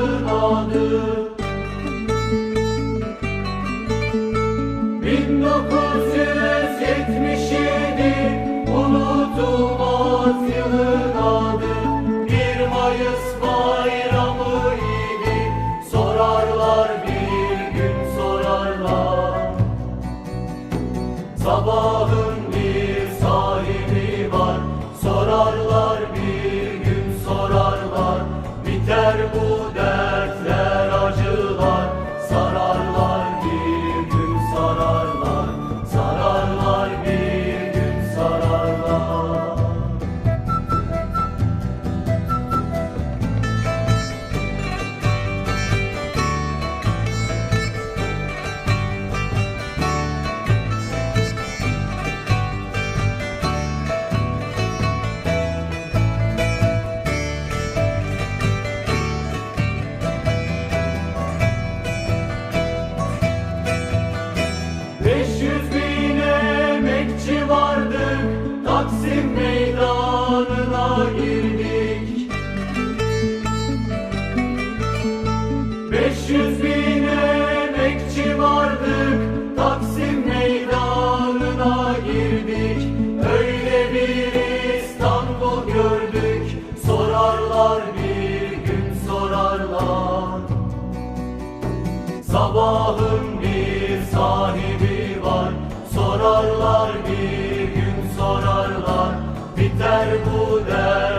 adına Takvim meydanına girdik. 500 bin emekçi vardık. Taksim meydanına girdik. Öyle bir İstanbul gördük. Sorarlar bir gün sorarlar. Sabah Muda